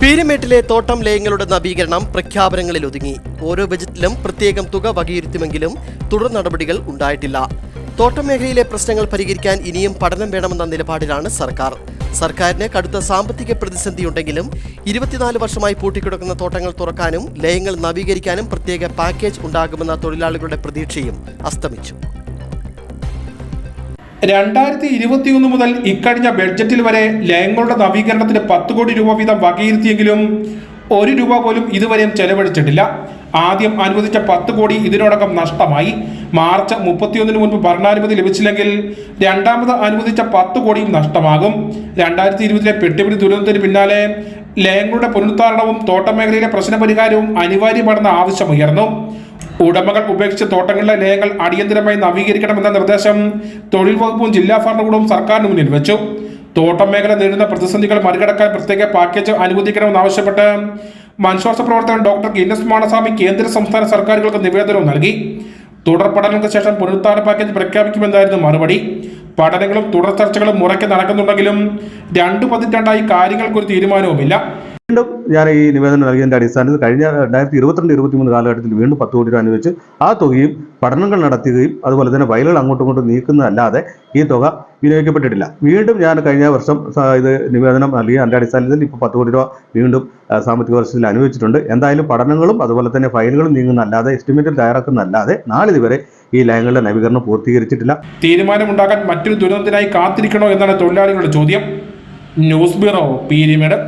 പീരുമേട്ടിലെ തോട്ടം ലയങ്ങളുടെ നവീകരണം പ്രഖ്യാപനങ്ങളിൽ ഒതുങ്ങി. ഓരോ ബജറ്റിലും പ്രത്യേകം തുക വകയിരുത്തുമെങ്കിലും തുടർ നടപടികൾ ഉണ്ടായിട്ടില്ല. തോട്ടം മേഖലയിലെ പ്രശ്നങ്ങൾ പരിഹരിക്കാൻ ഇനിയും പഠനം വേണമെന്ന നിലപാടിലാണ് സർക്കാർ. സർക്കാരിന് കടുത്ത സാമ്പത്തിക പ്രതിസന്ധിയുണ്ടെങ്കിലും ഇരുപത്തിനാല് വർഷമായി പൂട്ടിക്കിടക്കുന്ന തോട്ടങ്ങൾ തുറക്കാനും ലയങ്ങൾ നവീകരിക്കാനും പ്രത്യേക പാക്കേജ് ഉണ്ടാകുമെന്ന തൊഴിലാളികളുടെ പ്രതീക്ഷയും അസ്തമിച്ചു. രണ്ടായിരത്തി ഇരുപത്തിയൊന്ന് മുതൽ ഇക്കഴിഞ്ഞ ബഡ്ജറ്റിൽ വരെ ലയങ്ങളുടെ നവീകരണത്തിന് പത്ത് കോടി രൂപ വീതം വകയിരുത്തിയെങ്കിലും ഒരു രൂപ പോലും ഇതുവരെയും ചെലവഴിച്ചിട്ടില്ല. ആദ്യം അനുവദിച്ച പത്ത് കോടി ഇതിനോടകം നഷ്ടമായി. മാർച്ച് മുപ്പത്തിയൊന്നിന് മുൻപ് ഭരണാനുമതി ലഭിച്ചില്ലെങ്കിൽ രണ്ടാമത് അനുവദിച്ച പത്ത് കോടിയും നഷ്ടമാകും. രണ്ടായിരത്തി ഇരുപതിലെ പെട്ടിപിടി ദുരന്തത്തിന് പിന്നാലെ ലയങ്ങളുടെ പുനരുദ്ധാരണവും തോട്ടമേഖലയിലെ പ്രശ്നപരിഹാരവും അനിവാര്യമാണെന്ന ആവശ്യമുയർന്നു ഉടമകൾ ഉപേക്ഷിച്ച തോട്ടങ്ങളിലെ ലയങ്ങൾ അടിയന്തരമായി നവീകരിക്കണമെന്ന നിർദ്ദേശം തൊഴിൽ വകുപ്പും ജില്ലാ ഭരണകൂടവും സർക്കാരിന് മുന്നിൽ വെച്ചു. തോട്ടം മേഖല നേരിടുന്ന പ്രതിസന്ധികൾ മറികടക്കാൻ പ്രത്യേക പാക്കേജ് അനുവദിക്കണമെന്നാവശ്യപ്പെട്ട് മനുഷ്യാസ പ്രവർത്തകൻ ഡോക്ടർ കെ എസ് മാണസ്വാമി കേന്ദ്ര സംസ്ഥാന സർക്കാരുകൾക്ക് നിവേദനവും നൽകി. തുടർ പഠനങ്ങൾക്ക് ശേഷം പുനരുദ്ധാരണ പാക്കേജ് പ്രഖ്യാപിക്കുമെന്നായിരുന്നു മറുപടി. പഠനങ്ങളും തുടർ ചർച്ചകളും മുറയ്ക്ക് നടക്കുന്നുണ്ടെങ്കിലും രണ്ടു പതിറ്റാണ്ടായി കാര്യങ്ങൾക്കൊരു തീരുമാനവുമില്ല. വീണ്ടും ഞാൻ ഈ നിവേദനം നൽകിയതിന്റെ അടിസ്ഥാനത്തിൽ കഴിഞ്ഞ രണ്ടായിരത്തി ഇരുപത്തിരണ്ട് ഇരുപത്തിമൂന്ന് കാലഘട്ടത്തിൽ വീണ്ടും പത്ത് കോടി രൂപ അനുവദിച്ച് ആ തുകയും പഠനങ്ങൾ നടത്തുകയും അതുപോലെ തന്നെ ഫയലുകൾ അങ്ങോട്ടും ഇങ്ങോട്ടും നീക്കുന്നതല്ലാതെ ഈ തുക വിനിയോഗിക്കപ്പെട്ടിട്ടില്ല. വീണ്ടും ഞാൻ കഴിഞ്ഞ വർഷം ഇത് നിവേദനം നൽകി അതിന്റെ അടിസ്ഥാനത്തിൽ ഇപ്പോൾ പത്ത് കോടി രൂപ വീണ്ടും സാമ്പത്തിക വർഷത്തിൽ അനുവദിച്ചിട്ടുണ്ട്. എന്തായാലും പഠനങ്ങളും അതുപോലെ തന്നെ ഫയലുകളും നീങ്ങുന്നതല്ലാതെ എസ്റ്റിമേറ്റിൽ തയ്യാറാക്കുന്നതല്ലാതെ നാളിതുവരെ ഈ ലയങ്ങളുടെ നവീകരണം പൂർത്തീകരിച്ചിട്ടില്ല. തീരുമാനമുണ്ടാക്കാൻ മറ്റൊരു ദുരന്തത്തിനായി കാത്തിരിക്കണോ എന്നാണ് തൊഴിലാളികളുടെ ചോദ്യം. News bureau Peermade